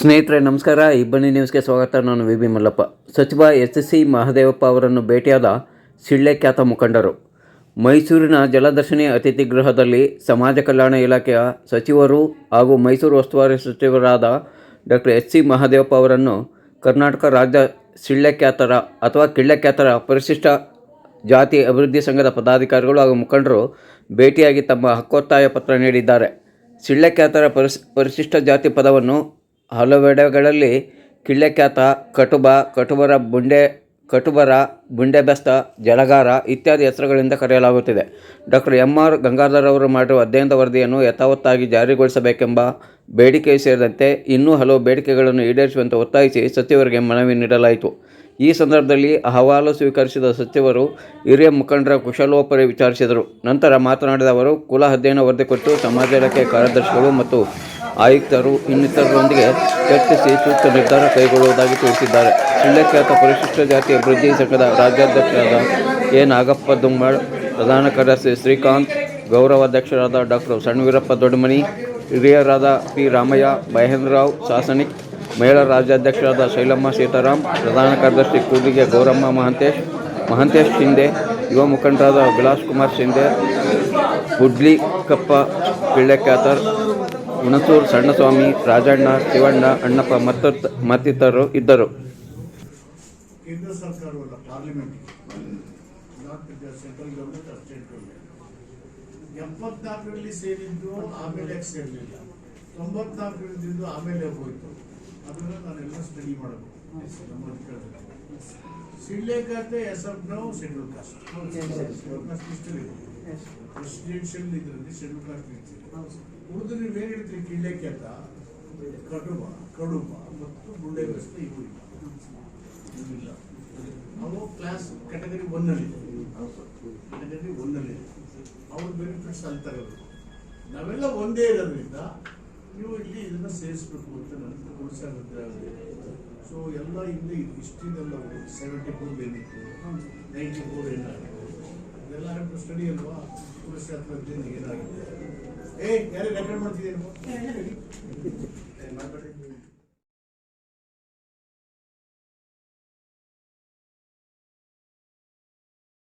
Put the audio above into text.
ಸ್ನೇಹಿತರೆ, ನಮಸ್ಕಾರ. ಇಬ್ಬನಿ ನ್ಯೂಸ್ಗೆ ಸ್ವಾಗತ. ನಾನು ವಿ ಬಿ ಮಲ್ಲಪ್ಪ. ಸಚಿವ ಎಸ್ ಎಸ್ ಸಿ ಮಹದೇವಪ್ಪ ಅವರನ್ನು ಭೇಟಿಯಾದ ಸಿಳ್ಳೆ ಖ್ಯಾತ ಮುಖಂಡರು. ಮೈಸೂರಿನ ಜಲದರ್ಶಿನಿ ಅತಿಥಿ ಗೃಹದಲ್ಲಿ ಸಮಾಜ ಕಲ್ಯಾಣ ಇಲಾಖೆಯ ಸಚಿವರು ಹಾಗೂ ಮೈಸೂರು ಉಸ್ತುವಾರಿ ಸಚಿವರಾದ ಡಾಕ್ಟರ್ ಎಸ್ ಸಿ ಮಹದೇವಪ್ಪ ಅವರನ್ನು ಕರ್ನಾಟಕ ರಾಜ್ಯ ಸಿಳ್ಳೆ ಖ್ಯಾತರ ಅಥವಾ ಕಿಳ್ಳೆ ಖ್ಯಾತರ ಪರಿಶಿಷ್ಟ ಜಾತಿ ಅಭಿವೃದ್ಧಿ ಸಂಘದ ಪದಾಧಿಕಾರಿಗಳು ಹಾಗೂ ಮುಖಂಡರು ಭೇಟಿಯಾಗಿ ತಮ್ಮ ಹಕ್ಕೊತ್ತಾಯ ಪತ್ರ ನೀಡಿದ್ದಾರೆ. ಸಿಳ್ಳೆ ಖ್ಯಾತರ ಪರಿಶಿಷ್ಟ ಜಾತಿ ಪದವನ್ನು ಹಲವೆಡೆಗಳಲ್ಲಿ ಕಿಳ್ಳೆಕ್ಯಾತ, ಕಟುಬ, ಕಟುಬರ ಬುಂಡೆ, ಕಟುಬರ ಬುಂಡೆಬೆಸ್ತ, ಜಲಗಾರ ಇತ್ಯಾದಿ ಹೆಸರುಗಳಿಂದ ಕರೆಯಲಾಗುತ್ತಿದೆ. Doctor M. ಆರ್. ಗಂಗಾಧರ್ ಅವರು ಮಾಡಿರುವ ಅಧ್ಯಯನದ ವರದಿಯನ್ನು ಯಥಾವತ್ತಾಗಿ ಜಾರಿಗೊಳಿಸಬೇಕೆಂಬ ಬೇಡಿಕೆ ಸೇರಿದಂತೆ ಇನ್ನೂ ಹಲವು ಬೇಡಿಕೆಗಳನ್ನು ಈಡೇರಿಸುವಂತೆ ಒತ್ತಾಯಿಸಿ ಸಚಿವರಿಗೆ ಮನವಿ ನೀಡಲಾಯಿತು. ಈ ಸಂದರ್ಭದಲ್ಲಿ ಅಹವಾಲು ಸ್ವೀಕರಿಸಿದ ಸಚಿವರು ಹಿರಿಯ ಮುಖಂಡರ ಕುಶಲೋಪರಿ ವಿಚಾರಿಸಿದರು. ನಂತರ ಮಾತನಾಡಿದ ಅವರು, ಕುಲ ಅಧ್ಯಯನ ವರದಿ ಕುರಿತು ಸಮಾಜ ಇಲಾಖೆ ಕಾರ್ಯದರ್ಶಿಗಳು ಮತ್ತು ಆಯುಕ್ತರು ಇನ್ನಿತರರೊಂದಿಗೆ ಚರ್ಚಿಸಿ ಸೂಕ್ತ ನಿರ್ಧಾರ ಕೈಗೊಳ್ಳುವುದಾಗಿ ತಿಳಿಸಿದ್ದಾರೆ. ಸಿಳ್ಳೆಖ್ಯಾತ ಪರಿಶಿಷ್ಟ ಜಾತಿ ಅಭಿವೃದ್ಧಿ ಸಂಘದ ರಾಜ್ಯಾಧ್ಯಕ್ಷರಾದ ಎ. ನಾಗಪ್ಪ ದುಮ್ಮಳ್, ಪ್ರಧಾನ ಕಾರ್ಯದರ್ಶಿ ಶ್ರೀಕಾಂತ್, ಗೌರವಾಧ್ಯಕ್ಷರಾದ ಡಾಕ್ಟರ್ ಸಣ್ಣವೀರಪ್ಪ ದೊಡ್ಡಮನಿ, ಹಿರಿಯರಾದ ಪಿ. ರಾಮಯ್ಯ ಮಹೇಂದ್ರರಾವ್ ಶಾಸನಿಕ್ ಮಹಿಳಾ ರಾಜ್ಯಾಧ್ಯಕ್ಷರಾದ ಶೈಲಮ್ಮ ಸೀತಾರಾಮ್, ಪ್ರಧಾನ ಕಾರ್ಯದರ್ಶಿ ಕೂಡಿಗೆ ಗೌರಮ್ಮ ಮಹಂತೇಶ್ ಮಹಂತೇಶ್ ಶಿಂದೆ ಯುವ ಮುಖಂಡರಾದ ವಿಲಾಸ್ ಕುಮಾರ್ ಶಿಂದೆ ಹುಡ್ಲಿ ಕಪ್ಪ ಪಿಳ್ಳೆಕ್ಯಾತರ್ ಹುಣಸೂರು ಸಣ್ಣಸ್ವಾಮಿ, ರಾಜಣ್ಣ, ಶಿವಣ್ಣ, ಅಣ್ಣಪ್ಪ ಮತ್ತ ಮತ್ತಿತರರು ಇದ್ದರು. ಎಪ್ಪತ್ನಾಲ್ಕರಲ್ಲಿ ಸೇರಿದ್ದು ಆಮೇಲೆ ಸೇರಲಿಲ್ಲ. ಆಮೇಲೆ ಹೋಯ್ತು. ಅದನ್ನು ನಾನೆಲ್ಲ ಸ್ಟಡಿ ಮಾಡಬೇಕು. ಖಾತೆ ಎಸ್ ಆಫ್ ನಾವು ಶೆಡ್ಯೂಲ್ ಕಾಸ್ಟ್ ಶೆಡ್ಯೂಲ್ ಕಾಸ್ಟ್ ಲಿಸ್ಟಲ್ಲಿ ಇದೆ ಪ್ರೆಸಿಡೆನ್ಷಿಯಲ್ ಇದರಲ್ಲಿ ಶೆಡ್ಯೂಲ್ ಕಾಸ್ಟ್ ಇರ್ತೀವಿ ಉಳಿದು ನೀವು ಏನು ಹೇಳ್ತೀರಿ ಖ್ಯಾತ ಕಡುಬ ಕಡುಬ ಮತ್ತು ಗುಂಡೆ ಬೆಸ್ತ ಇವು ಇಲ್ಲ ಅವು ಕ್ಲಾಸ್ ಕ್ಯಾಟಗರಿ ಒನ್ ಅಲ್ಲಿ ಕ್ಯಾಟಗರಿ ಒನ್ ಅಲ್ಲಿ ಅವ್ರ ಬೆನಿಫಿಟ್ಸ್ ಅಲ್ಲಿ ತಗೋಬೇಕು ನಾವೆಲ್ಲ ಒಂದೇ ಇರೋದ್ರಿಂದ ನೀವು ಇಲ್ಲಿ ಇದನ್ನ ಸೇರಿಸ್ಬೇಕು ಅಂತ ನನ್ನ ಉಳಿಸಾಗುತ್ತೆ ಸೊ ಎಲ್ಲ ಇಲ್ಲಿ ಇಷ್ಟಿದೆಲ್ಲ ಸೆವೆಂಟಿ ಫೋರ್ ಏನಿತ್ತು ನೈಂಟಿ ಫೋರ್ ಏನಾಗಿತ್ತು ಇದೆಲ್ಲ ಸ್ಟಡಿ ಅಲ್ವಾ? ಪುರುಷ ಏನಾಗಿದೆ? ಏ ಯಾರೇ ರೆಕಾರ್ಡ್ ಮಾಡ್ತಿದ್ದೀರಿ